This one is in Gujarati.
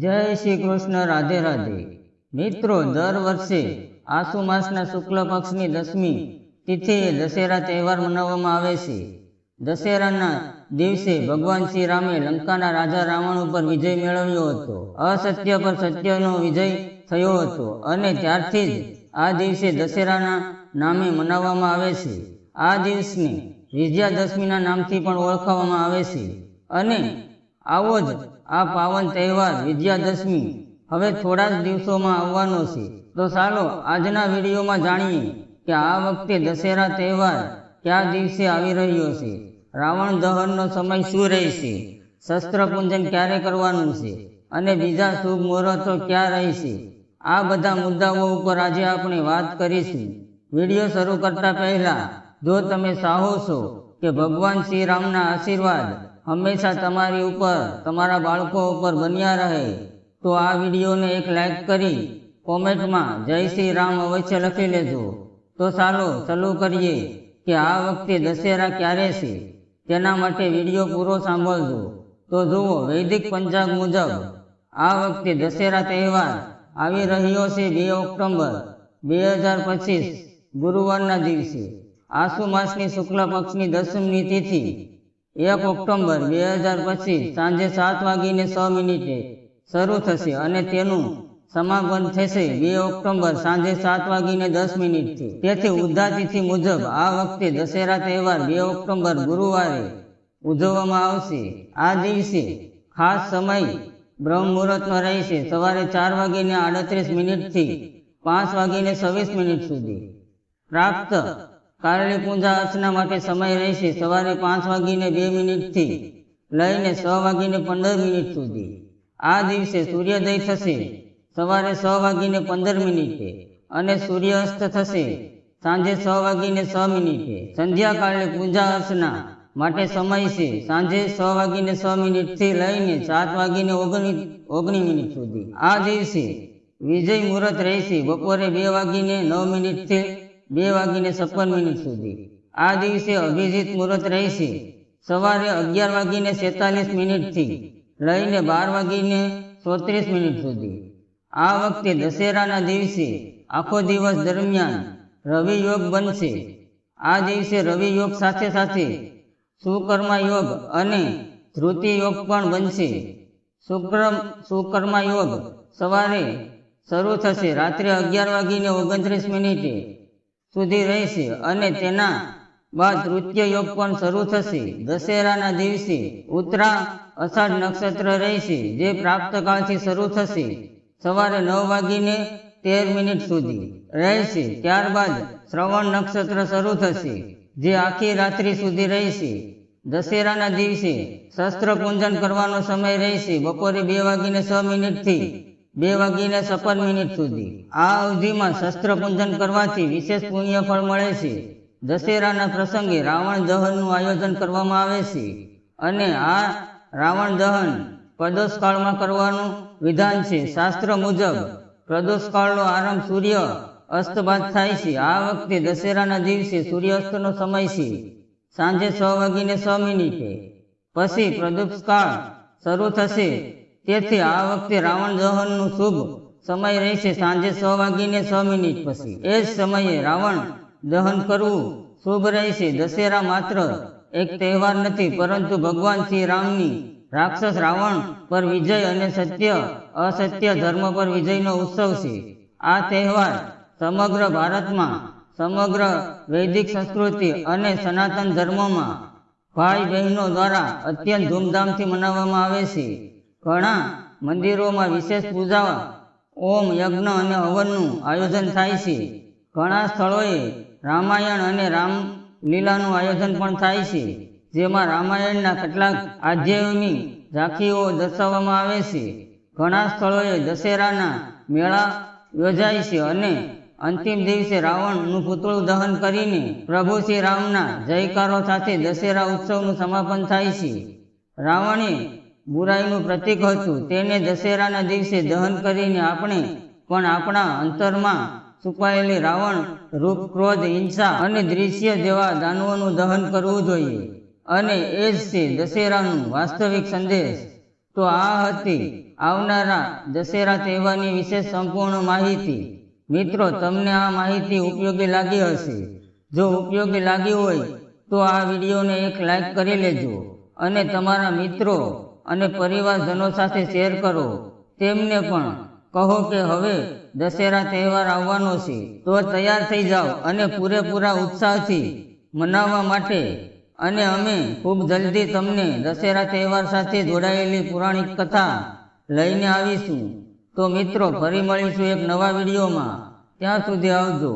જય શ્રી કૃષ્ણ, રાધે રાધે. મિત્રો, દર વર્ષે આસુ માસના શુક્લ પક્ષની દસમી તિથિએ દશેરા તહેવાર મનાવવામાં આવે છે. દશેરાના દિવસે ભગવાન શ્રી રામે લંકાના રાજા રાવણ ઉપર વિજય મેળવ્યો હતો. અસત્ય પર સત્યનો વિજય થયો હતો અને ત્યારથી જ આ દિવસે દશેરાના નામે મનાવવામાં આવે છે. આ દિવસને વિજયાદશમીના નામથી પણ ઓળખવામાં આવે છે. અને આવો જ. આ પાવન તહેવાર વિજયાદશમી. હવે થોડા જ દિવસોમાં આવવાનો છે. તો ચાલો આજના વિડીયોમાં જાણીએ કે આ વખતે દશેરા તહેવાર કયા દિવસે આવી રહ્યો છે. રાવણ દહનનો સમય શું રહેશે? શસ્ત્ર પૂજન ક્યારે કરવાનું છે? અને બીજા શુભ મુહૂર્તો ક્યાં રહેશે? આ બધા મુદ્દાઓ ઉપર આજે આપણે વાત કરીશું. વીડિયો શરૂ કરતા પહેલા જો તમે ચાહો છો કે ભગવાન શ્રી રામના આશીર્વાદ હંમેશા તમારી ઉપર, તમારા બાળકો ઉપર બન્યા રહે. તો આ વિડીયોને એક લાઈક કરી કોમેન્ટમાં જય શ્રી રામ અવશ્ય લખી લેજો. તો ચાલો શરૂ કરીએ કે આ વખતે દશેરા ક્યારે છે? તેના માટે વીડિયો પૂરો સાંભળજો. તો જુઓ, વૈદિક પંચાંગ મુજબ આ વખતે દશેરા તહેવાર આવી રહ્યો છે બે ઓક્ટોબર બે હજાર પચીસ ગુરુવારના દિવસે. આસુ માસની શુક્લ પક્ષની દસમની તિથિ એક ઓક્ટોબર બે હજાર પચીસ સાંજે સાત વાગીને છ મિનિટે શરૂ થશે અને તેનું સમાપન થશે બે ઓક્ટોબર સાંજે સાત વાગીને દસ મિનિટથી. તેથી ઉદ્ધાતિથિ મુજબ આ વખતે દશેરા તહેવાર બે ઓક્ટોબર ગુરુવારે ઉજવવામાં આવશે. આ દિવસે ખાસ સમય બ્રહ્મ મુહૂર્તનો રહેશે. સવારે ચાર વાગીને આડત્રીસ મિનિટથી પાંચ વાગીને છવ્વીસ મિનિટ સુધી પ્રાપ્ત કારળી પૂજા અર્ચના માટે સમય રહેશે. સવારે પાંચ વાગીને બે મિનિટથી લઈને છ વાગીને પંદર મિનિટ સુધી. આ દિવસે સૂર્યોદય થશે. સવારે છ વાગીને પંદર મિનિટે અને સૂર્યાસ્ત થશે. સાંજે છ વાગીને છ મિનિટે. સંધ્યાકાળે પૂજા અર્ચના માટે સમય છે. સાંજે છ વાગીને છ મિનિટથી લઈને સાત વાગીને ઓગણી ઓગણી મિનિટ સુધી. આ દિવસે વિજય મુહૂર્ત રહેશે. બપોરે બે વાગીને નવ મિનિટથી બે વાગીને છપ્પન મિનિટ સુધી. આ દિવસે અભિજીત મુહૂર્ત રહેશે. સવારે અગિયાર વાગીને છેતાલીસ મિનિટથી લઈને બાર વાગીને ચોત્રીસ મિનિટ સુધી. આ વખતે દશેરાના દિવસે આખો દિવસ દરમિયાન રવિ યોગ બનશે. આ દિવસે રવિ યોગ સાથે સાથે સુકર્મા યોગ અને ધૃતિ યોગ પણ બનશે. શુક્ર સુકર્મા યોગ સવારે શરૂ થશે. રાત્રે અગિયાર વાગીને ઓગણત્રીસ મિનિટે સુધી રહેશે અને તેના બાદ તૃતીય યોગ પણ શરૂ થશે. દશેરાના દિવસે ઉત્તરા અષાઢ નક્ષત્ર રહેશે, જે પ્રાપ્તકાળથી શરૂ થશે. સવારે નવ વાગીને તેર મિનિટ સુધી રહેશે. ત્યારબાદ શ્રવણ નક્ષત્ર શરૂ થશે, જે આખી રાત્રિ સુધી રહેશે. દશેરાના દિવસે શસ્ત્ર પૂજન કરવાનો સમય રહેશે. બપોરે બે વાગીને છ મિનિટથી બે વાગીને છપ્પન મિનિટ સુધી. આ અવધિમાં શસ્ત્ર પૂજન કરવાથી વિશેષ પુણ્ય ફળ મળે છે. દશેરાના પ્રસંગે રાવણ દહનનું આયોજન કરવામાં આવે છે અને આ રાવણ દહન પ્રદોષકાળમાં કરવાનું વિધાન છે. શાસ્ત્ર મુજબ, પ્રદોષકાળનો આરંભ સૂર્ય અસ્ત બાદ થાય છે. આ વખતે દશેરાના દિવસે સૂર્યાસ્તનો સમય છે. સાંજે છ વાગીને છ મિનિટે. પછી પ્રદોષકાળ શરૂ થશે. તેથી આ વખતે રાવણ દહનનું શુભ સમય રહેશે સાંજે છ વાગીને છ મિનિટ પછી. એ જ સમયે રાવણ દહન કરવું શુભ રહેશે. દશેરા માત્ર એક તહેવાર નથી, પરંતુ ભગવાન શ્રી રામની રાક્ષસ રાવણ પર વિજય અને સત્ય, અસત્ય ધર્મ પર વિજયનો ઉત્સવ છે. આ તહેવાર સમગ્ર ભારતમાં, સમગ્ર વૈદિક સંસ્કૃતિ અને સનાતન ધર્મમાં ભાઈ બહેનો દ્વારા અત્યંત ધૂમધામથી મનાવવામાં આવે છે. ઘણા મંદિરોમાં વિશેષ પૂજા ઓમ, યજ્ઞ અને હવનનું આયોજન થાય છે. ઘણા સ્થળોએ રામાયણ અને રામલીલાનું આયોજન પણ થાય છે, જેમાં રામાયણના કેટલાક આધ્યાયોની ઝાંખીઓ દર્શાવવામાં આવે છે. ઘણા સ્થળોએ દશેરાના મેળા યોજાય છે અને અંતિમ દિવસે રાવણનું પૂતળું દહન કરીને પ્રભુ શ્રી રામના જયકારો સાથે દશેરા ઉત્સવનું સમાપન થાય છે. રાવણે બુરાઈનું પ્રતીક હતું તેને દશેરાના દિવસે દહન કરીને આપણે પણ આપણા અંતરમાં છુપાયેલી રાવણ, રૂપ, ક્રોધ, હિંસા અને દૃશ્ય જેવા દાનવોનું દહન કરવું જોઈએ. અને એ જ છે દશેરાનું વાસ્તવિક સંદેશ. તો આ હતી આવનારા દશેરા તહેવારની વિશેષ સંપૂર્ણ માહિતી. મિત્રો, તમને આ માહિતી ઉપયોગી લાગી હશે. જો ઉપયોગી લાગી હોય, તો આ વિડીયોને એક લાઈક કરી લેજો. અને તમારા મિત્રો અને પરિવારજનો સાથે શેર કરો. તેમને પણ કહો કે હવે દશેરા તહેવાર આવવાનો છે. તો તૈયાર થઈ જાઓ અને પૂરેપૂરા ઉત્સાહથી મનાવવા માટે અને અમે ખૂબ જલ્દી તમને દશેરા તહેવાર સાથે જોડાયેલી પુરાણિક કથા લઈને આવીશું. તો મિત્રો ફરી મળીશું એક નવા વિડીયોમાં. ત્યાં સુધી આવજો.